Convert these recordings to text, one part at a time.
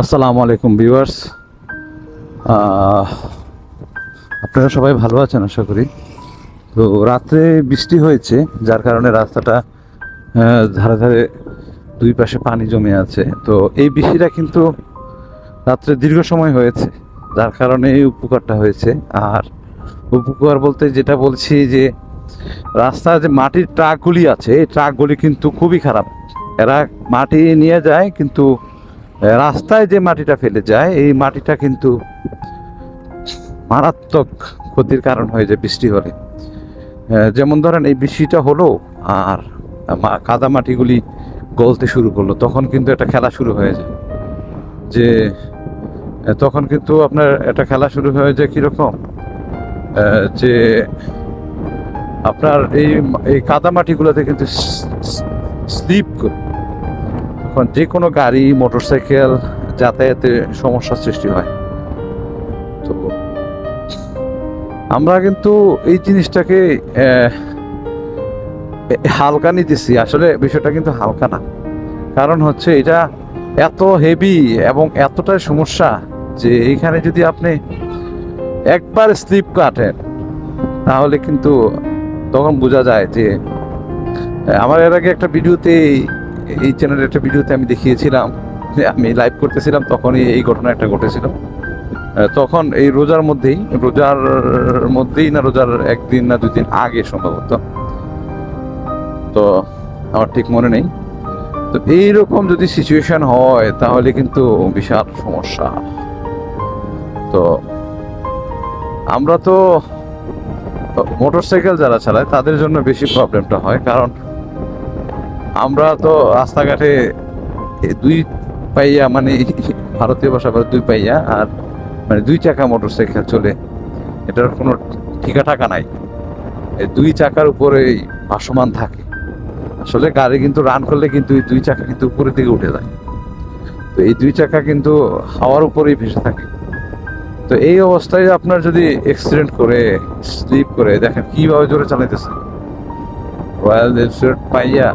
আসসালামু আলাইকুম ভিউয়ার্স। আপনারা সবাই ভালো আছেন আশা করি। তো রাত্রে বৃষ্টি হয়েছে, যার কারণে রাস্তাটা ধারে ধারে দুই পাশে পানি জমে আছে। তো এই বৃষ্টিটা কিন্তু রাত্রে দীর্ঘ সময় হয়েছে, যার কারণে এই উপকারটা হয়েছে। আর উপকার বলতে যেটা বলছি যে রাস্তায় যে মাটির ট্রাকগুলি আছে, এই ট্রাকগুলি কিন্তু খুবই খারাপ। এরা মাটি নিয়ে যায়, কিন্তু রাস্তায় যে মাটিটা ফেলে যায়, এই মাটিটা কিন্তু মারাত্মক ক্ষতির কারণ হয়ে যায় বৃষ্টি হলে। যেমন ধরেন এই বৃষ্টিটা হলো আর কাদা মাটিগুলি গলতে শুরু করল, তখন কিন্তু একটা খেলা শুরু হয়ে যায়। যে তখন কিন্তু আপনার একটা খেলা শুরু হয়ে যায় কীরকম? যে, আপনার এই এই কাদা মাটিগুলোতে কিন্তু স্লিপ করে তখন যে কোনো গাড়ি, মোটরসাইকেল, যাতায়াতে সমস্যার সৃষ্টি হয়। তো আমরা কিন্তু এই জিনিসটাকে হালকা নিতেছি। আসলে বিষয়টা কিন্তু হালকা না। কারণ হচ্ছে এটা এত হেভি এবং এতটাই সমস্যা যে এইখানে যদি আপনি একবার স্লিপ কাটেন, তাহলে কিন্তু তখন বোঝা যায় যে আমার এর আগে একটা ভিডিওতে এই চ্যানেলের একটা ভিডিওতে আমি দেখিয়েছিলাম আমি লাইভ করতেছিলাম, তখনই এই ঘটনা একটা ঘটেছিল। তখন এই রোজার মধ্যেই রোজার মধ্যেই না, রোজার একদিন না দুই দিন আগে সম্ভবত। তো আমার ঠিক মনে নেই। তো এইরকম যদি সিচুয়েশন হয়, তাহলে কিন্তু বিশাল সমস্যা। তো আমরা তো মোটরসাইকেল যারা চালায়, তাদের জন্য বেশি প্রবলেমটা হয়। কারণ আমরা তো রাস্তাঘাটে দুই পাইয়া মানে ভারতীয় ভাষা বলে দুই পাইয়া আর মানে দুই চাকা মোটর সাইকেল চলে। এটার কোনো ঠিকা টাকা নাই। দুই চাকার উপরে ভাসমান থাকে। আসলে গাড়ি কিন্তু রান করলে কিন্তু এই দুই চাকা কিন্তু উপরের দিকে উঠে যায়। তো এই দুই চাকা কিন্তু হাওয়ার উপরেই ভেসে থাকে। তো এই অবস্থায় আপনার যদি অ্যাক্সিডেন্ট করে স্লিপ করে, দেখেন কীভাবে জোরে চালাইতেছে। রয়্যাল এনফিল্ড পাইয়া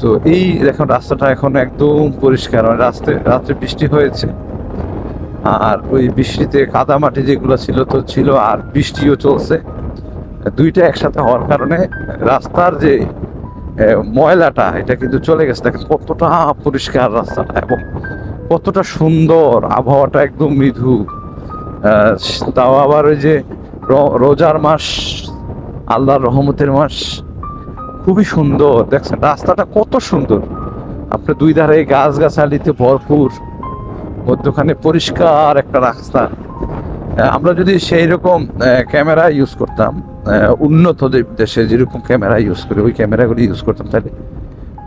তো এই দেখুন, রাস্তাটা এখন একদম পরিষ্কার। মানে রাস্তায় রাত্রে বৃষ্টি হয়েছে। আর ওই বৃষ্টিতে কাদা মাটি যেগুলো ছিল তো ছিল, আর বৃষ্টিও চলছে। দুইটা একসাথে হওয়ার কারণে রাস্তার যে ময়লাটা, এটা কিন্তু চলে গেছে। দেখেন কতটা পরিষ্কার রাস্তাটা এবং কতটা সুন্দর আবহাওয়াটা, একদম মৃদু। তাও আবার ওই যে রোজার মাস, আল্লাহর রহমতের মাস খুবই সুন্দর। দেখছেন, রাস্তাটা কত সুন্দর। আপনার দুই ধারে গাছ গাছালিতে ভরপুর, মধ্যখানে পরিষ্কার একটা রাস্তা। আমরা যদি সেই রকম ক্যামেরা ইউজ করতাম উন্নত দেশে যেরকম ক্যামেরা ইউজ করে, ওই ক্যামেরাগুলি ইউজ করতাম, তাহলে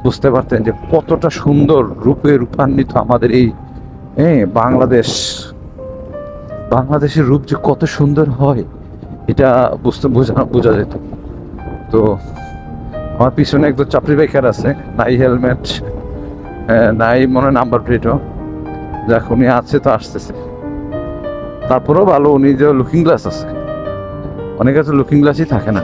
বুঝতে পারতেন যে কতটা সুন্দর রূপে রূপান্বিত আমাদের এই হ্যাঁ বাংলাদেশ। বাংলাদেশের রূপ যে কত সুন্দর হয়, এটা বুঝতে, বোঝা বোঝা যেত। তো আমার পিছনে একদম চাপড়ি বাইকার আছে, নাই হেলমেট নাই মনে নাম্বার প্লেটও। যাক, উনি আছে তো আসতেছে। তারপরেও ভালো, উনি যে লুকিং গ্লাস আছে। অনেক আছে লুকিং গ্লাসই থাকে না।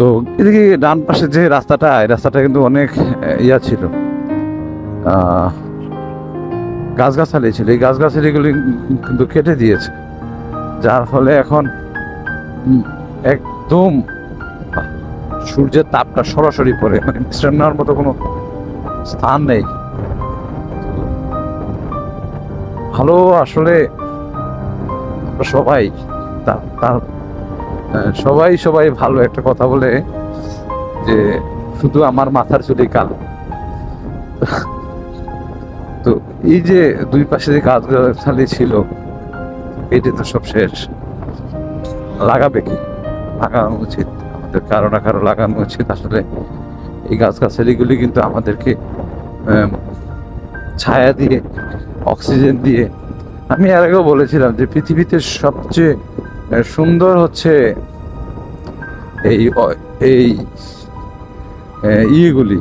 তো এদিকে ডান পাশে যে রাস্তাটা, এই রাস্তাটা কিন্তু অনেক ইয়া ছিল। গাছগাছালি ছিল। এই গাছগাছালিগুলি কিন্তু কেটে দিয়েছে। যার ফলে এখন একদম, সূর্যের তাপটা সরাসরি পড়ে। মানে বিশ্রাম নেওয়ার মতো কোনো স্থান নেই। ভালো আসলে সবাই তার সবাই সবাই ভালো একটা কথা বলে যে শুধু আমার মাথার চুলি কালো। তো এই যে দুই পাশে যে গাছগাছালি ছিল, এটি তো সব শেষ। লাগাবে কি? লাগানো উচিত। আমাদের কারও না কারও লাগানো উচিত আসলে। এই গাছগাছালিগুলি কিন্তু আমাদেরকে ছায়া দিয়ে, অক্সিজেন দিয়ে। আমি এর আগেও বলেছিলাম যে পৃথিবীতে সবচেয়ে সুন্দর হচ্ছে এই এই ইয়েগুলি।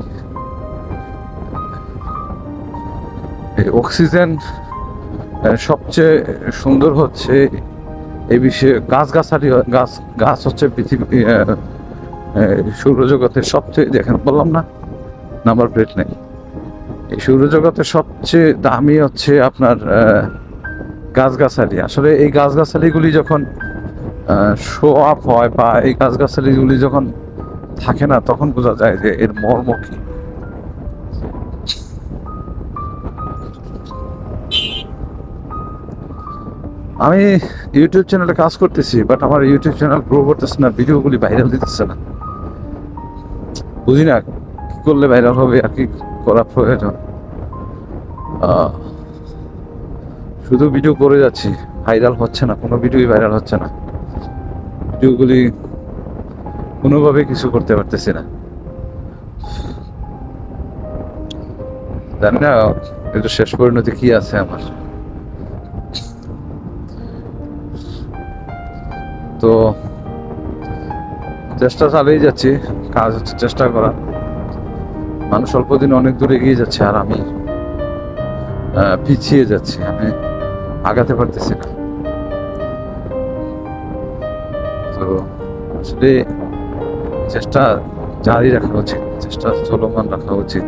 অক্সিজেন সবচেয়ে সুন্দর হচ্ছে এই বিষয়ে গাছগাছালি গাছ গাছ হচ্ছে পৃথিবী সৌরজগতের সবচেয়ে, দেখেন, বললাম না, নাম্বার প্লেট নেই। এই সৌরজগতের সবচেয়ে দামি হচ্ছে আপনার গাছগাছালি। আসলে এই গাছগাছালিগুলি যখন শো আপ হয় বা এই গাছগাছালিগুলি যখন থাকে না, তখন বোঝা যায় যে এর মর্ম কি। আমি ইউটিউব চ্যানেলে কাজ করতেছি বাট আমার ইউটিউব চ্যানেল গ্রো করতেছে না ভিডিওগুলি ভাইরাল দিতেছে না। বুঝি না কি করলে ভাইরাল হবে আর কি করা প্রয়োজন। শুধু ভিডিও করে যাচ্ছি ভাইরাল হচ্ছে না, কোনো ভিডিওই ভাইরাল হচ্ছে না। ভিডিওগুলি কোনোভাবে কিছু করতে পারতেছি না। জানি না এটা শেষ পরিণতি কি আছে আমার। তো চেষ্টা চালিয়ে যাচ্ছি, কাজ হচ্ছে চেষ্টা করা। মানুষ অল্প দিন অনেক দূরে এগিয়ে যাচ্ছে আর আমি পিছিয়ে যাচ্ছি, আমি আগাতে পারতেছি আসলে চেষ্টা জারি রাখা উচিত, চেষ্টা চলমান রাখা উচিত।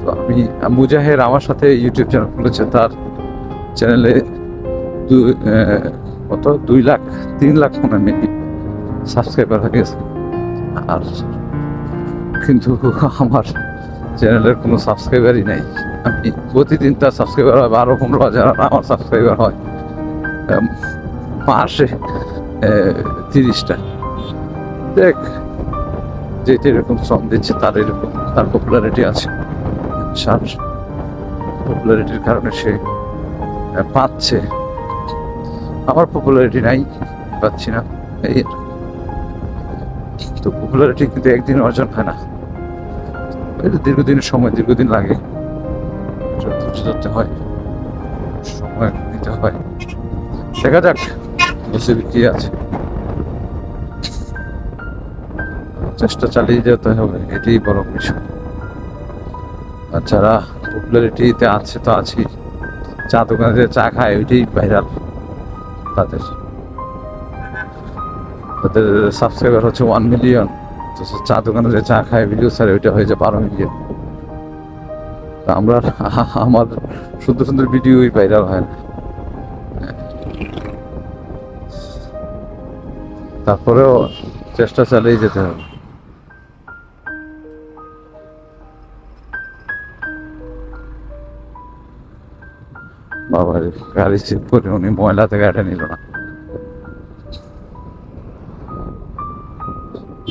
তো আমি মুজাহের আমার সাথে ইউটিউব চ্যানেল খুলেছে, তার চ্যানেলে কত? দুই লাখ, তিন লাখ মনে মেবি সাবস্ক্রাইবার হয়ে গেছে। আর কিন্তু আমার চ্যানেলের কোনো সাবস্ক্রাইবারই নাই। আমি প্রতিদিন তার সাবস্ক্রাইবার হয়, বারো, পনেরো হাজার আমার সাবস্ক্রাইবার হয়। মাসে তিরিশটা। দেখ যে যেরকম শ্রম দিচ্ছে, তার এরকম, তার পপুলারিটি আছে। সার পপুলারিটির কারণে সে পাচ্ছে। আমার পপুলারিটি নাই, পাচ্ছি না। এই তো পপুলারিটি কিন্তু একদিন অর্জন হয় না। এটা দীর্ঘদিনের সময়, দীর্ঘদিন লাগে। হয়, সময় দিতে হয়। দেখা যাক। বসে কি আছে। চেষ্টা চালিয়ে যেতে হবে, এটাই বড় আর যারা পপুলারিটিতে আছে তো আছেই। চা দোকানে যে চা খায়, ওইটাই ভাইরাল তাদের। তাদের সাবস্ক্রাইবার হচ্ছে ওয়ান মিলিয়ন তো চা দোকানে যে চা খায় ভিডিও ছাড়ে, ওইটা হয়েছে বারো মিলিয়ন তা আমরা, আমার সুন্দর সুন্দর ভিডিওই ভাইরাল হয় না। তারপরেও চেষ্টা চালিয়ে যেতে হবে। বাবা গাড়ি চেক করে উনি ময়লাতে গাড়িটা নিল না।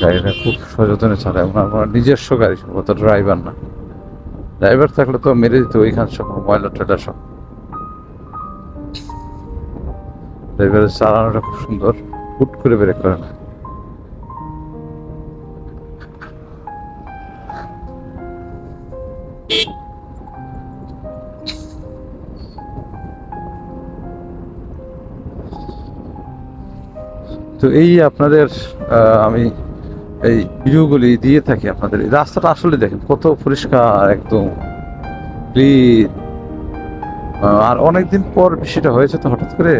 গাড়িটা খুব সযত্নে চালায়, ওনার ওনার নিজস্ব গাড়ি সম্ভবত ড্রাইভার না। ড্রাইভার থাকলে তো মেরে দিত, ওইখান সব ময়লা টয়লা সব। ড্রাইভারের চালানোটা খুব সুন্দর। হুট করে ব্রেক করে না। তো এই আপনাদের আমি এই ভিডিওগুলি দিয়ে থাকি আপনাদের। রাস্তাটা আসলে দেখেন, কত পরিষ্কার, একদম ক্লিন আর অনেকদিন পর বৃষ্টিটা হয়েছে তো হঠাৎ করে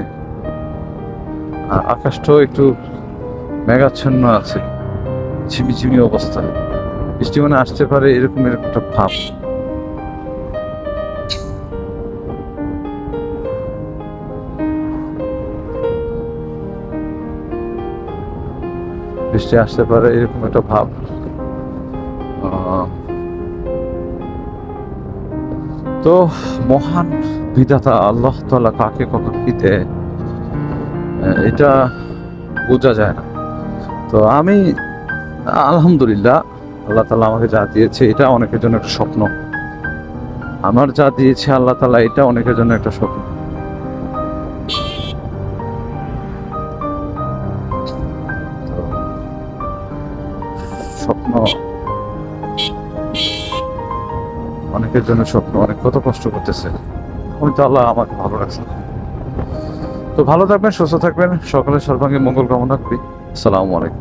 আকাশটাও একটু মেঘাচ্ছন্ন আছে। ঝিমিঝিমি অবস্থা। বৃষ্টি মানে আসতে পারে এরকম এরকম একটা ভাব। বৃষ্টি আসতে পারে এরকম একটা ভাব। তো মহান বিধাতা আল্লাহ তালা কাকে কখন কি দেয়? এটা বোঝা যায় না। তো আমি, আলহামদুলিল্লাহ, আল্লাহ তালা আমাকে যা দিয়েছে, এটা অনেকের জন্য একটা স্বপ্ন। আমার যা দিয়েছে আল্লাহ তালা এটা অনেকের জন্য একটা স্বপ্ন। স্বপ্ন, অনেকের জন্য স্বপ্ন, অনেক কত কষ্ট করতেছে। আমি তো আল্লাহ আমাকে ভালো রাখছে তো ভালো থাকবেন সুস্থ থাকবেন। সকলের সর্বাঙ্গে মঙ্গল কামনা করি। আসসালামু আলাইকুম।